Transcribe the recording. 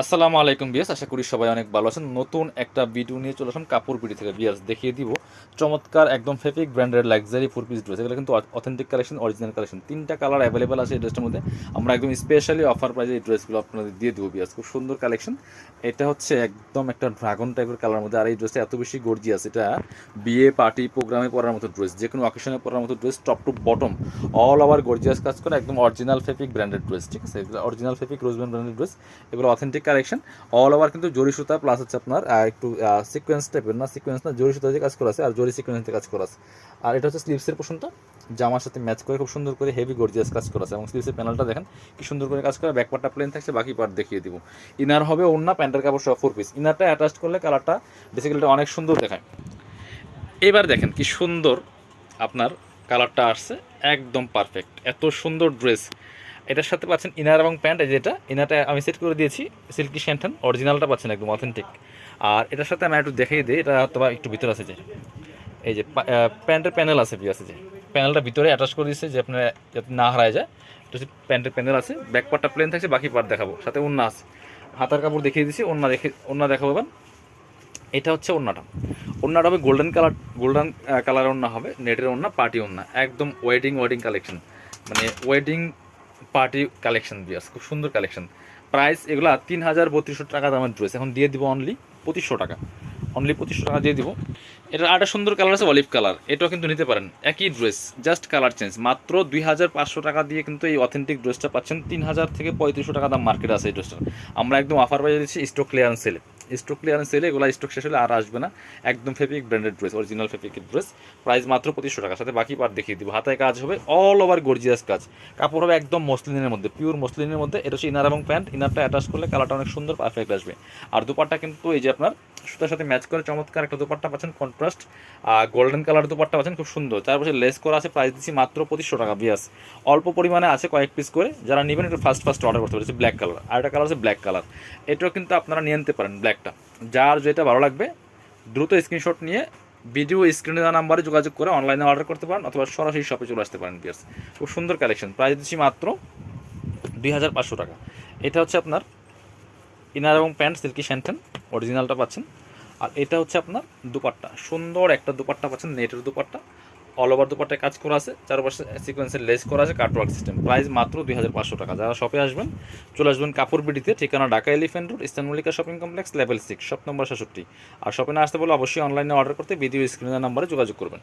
আসসালামু আলাইকুম বিয়াস আশা করি সবাই অনেক ভালো আছেন। নতুন একটা ভিডিও নিয়ে চলে আসলাম কাপড় পিড়ি থেকে। বিয়াস দেখিয়ে দিব চমৎকার, একদম ফেফিক ব্র্যান্ডের লাক্সারি ফোর পিস ড্রেস এগুলো কিন্তু অথেন্টিক কালেকশন অরিজিনাল কালেকশন তিনটা কালার অ্যাভেলেবেল আছে এই ড্রেসটার মধ্যে। আমরা একদম স্পেশালি অফার প্রাইজে এই ড্রেসগুলো আপনাদের দিয়ে দেবো বিয়াস খুব সুন্দর কালেকশন এটা হচ্ছে একদম একটা ড্রাগন টাইপের কালার মধ্যে। আর এই ড্রেসটা এত বেশি গর্জিয়াস এটা বিয়ে পার্টি প্রোগ্রামে পরার মতো ড্রেস যে কোনো অকেশনে পরার মতো dress top to bottom all over gorgeous কাজ করে, একদম অরিজিনাল ফেফিক ব্র্যান্ডেড ড্রেস ঠিক আছে? এগুলো অরিজিনাল ফেফিক রোজব্যান্ড ব্র্যান্ডেড ড্রেস এগুলো অথেন্টিক কালেকশন অল ওভার কিন্তু জরি সুতা প্লাস হচ্ছে আপনার একটু সিকোয়েন্স টাইপের না সিকোয়েন্স না, জরি সুতা দিয়ে কাজ করা আছে আর জরি সিকোয়েন্স কাজ করা আছে। আর এটা হচ্ছে স্লিভসের পোর্শনটা জামার সাথে ম্যাচ করে খুব সুন্দর করে হেভি গর্জিয়াস কাজ করা আছে। এবং স্লিভসের প্যানেলটা দেখেন, কি সুন্দর করে কাজ করে ব্যাক পার্টটা প্লেন থাকছে, বাকি পার্ট দেখিয়ে দিব। ইনার হবে অন্য প্যান্টের কাপড় সহ ফোর পিস ইনারটা অ্যাটাচ করলে কালারটা বেসিক্যালি অনেক সুন্দর দেখায়। এবার দেখেন কি সুন্দর আপনার কালারটা আসছে, একদম পারফেক্ট এত সুন্দর ড্রেস এটার সাথে পাচ্ছেন ইনার এবং প্যান্ট যেটা ইনারটা আমি সেট করে দিয়েছি সিল্কি শ্যান্টন অরিজিনালটা পাচ্ছেন একদম অথেন্টিক আর এটার সাথে আমি একটু দেখিয়ে দিই, এটা তোমার একটু ভিতরে আছে যে, এই যে প্যান্টের প্যানেল আছে বি আছে যে। প্যানেলটা ভিতরে অ্যাটাচ করে দিচ্ছে যে আপনার যাতে না হারায় যায়। এটা হচ্ছে প্যান্টের প্যানেল আছে ব্যাক পার্টটা প্লেন থাকছে, বাকি পার্ট দেখাবো, সাথে ওন্না আছে। হাতার কাপড় দেখিয়ে দিচ্ছি ওন্না দেখে ওন্না দেখাবো এটা হচ্ছে ওন্নাটা ওন্নাটা হবে গোল্ডেন কালার গোল্ডেন কালার ওন্না হবে নেটের ওন্না পার্টি ওন্না একদম ওয়েডিং ওয়েডিং কালেকশন মানে ওয়েডিং পার্টি কালেকশন বিয়াস খুব সুন্দর কালেকশন প্রাইস এগুলা তিন হাজার বত্রিশশো টাকা দামের ড্রেস এখন দিয়ে দিব অনলি পঁচিশশো টাকা। অনলি পঁচিশশো টাকা দিয়ে দিব। এটা আরেকটা সুন্দর কালার আছে অলিভ কালার এটাও কিন্তু নিতে পারেন। একই ড্রেস জাস্ট কালার চেঞ্জ মাত্র দুই হাজার পাঁচশো টাকা দিয়ে কিন্তু এই অথেন্টিক ড্রেসটা পাচ্ছেন। তিন হাজার থেকে পঁয়ত্রিশশো টাকা দাম মার্কেট আছে এই ড্রেসটা আমরা একদম অফার পাইয়ে দিচ্ছি স্টক ক্লিয়ারেন্স সেলে স্টক ক্লিয়ারেন্স সেলে এগুলো স্টক শেষ হলে আর আসবে না। একদম ফেপিক ব্র্যান্ডেড ড্রেস অরিজিনাল ফেপিকের ড্রেস প্রাইস মাত্র পঁচিশশো টাকার সাথে বাকি পার দেখিয়ে দিব। হাতায় কাজ হবে অল ওভার গর্জিয়াস কাজ। কাপড় হবে একদম মসলিনের মধ্যে পিওর মসলিনের মধ্যে। এটা হচ্ছে ইনার এবং প্যান্ট ইনারটা অ্যাটাচ করলে কালারটা অনেক সুন্দর পারফেক্ট আসবে। আর দুপারটা কিন্তু এই যে আপনার সুতার সাথে ম্যাচ করে চমৎকার একটা দুপাট্টা পাচ্ছেন কন্ট্রাস্ট আর গোল্ডেন কালার দুপাট্টা পাচ্ছেন খুব সুন্দর। চারপাশে লেস করা আছে প্রাইস দিচ্ছি মাত্র পঁচিশশো টাকা বিয়াস অল্প পরিমাণে আছে কয়েক পিস করে, যারা নেবেন একটু ফার্স্ট ফার্স্ট অর্ডার করতে পারছে ব্ল্যাক কালার আর একটা কালার আছে ব্ল্যাক কালার এটাও কিন্তু আপনারা নিয়ে নিতে পারেন ব্ল্যাকটা যার যেটা ভালো লাগবে, দ্রুত স্ক্রিনশট নিয়ে ভিডিও স্ক্রিনে দেওয়া নাম্বারে যোগাযোগ করে অনলাইনে অর্ডার করতে পারেন, অথবা সরাসরি শপে চলে আসতে পারেন বিয়ার্স খুব সুন্দর কালেকশন প্রাইস দিচ্ছি মাত্র দুই হাজার পাঁচশো টাকা। এটা হচ্ছে আপনার ইনার এবং প্যান্ট সিল্কি শ্যান্টেন অরিজিনালটা পাচ্ছেন। আর এটা হচ্ছে আপনার দুপাট্টা। সুন্দর একটা দুপাট্টা পাচ্ছেন, নেটের দুপাট্টা। অল ওভার দুপাট্টায় কাজ করা আছে। চারপাশে সিকোয়েন্সের লেস করা আছে কাটওয়ার্ক সিস্টেম প্রাইস মাত্র দুই হাজার পাঁচশো টাকা। যারা শপে আসবেন, চলে আসবেন কাপড় বিডিতে ঠিকানা Dhaka elephant road ইস্তানমলিকা shopping complex level six shop number সাতষট্টি আর শপে না আসতে বলে অবশ্যই অনলাইনে অর্ডার করতে ভিডিও স্ক্রিনের নাম্বারে যোগাযোগ করবেন।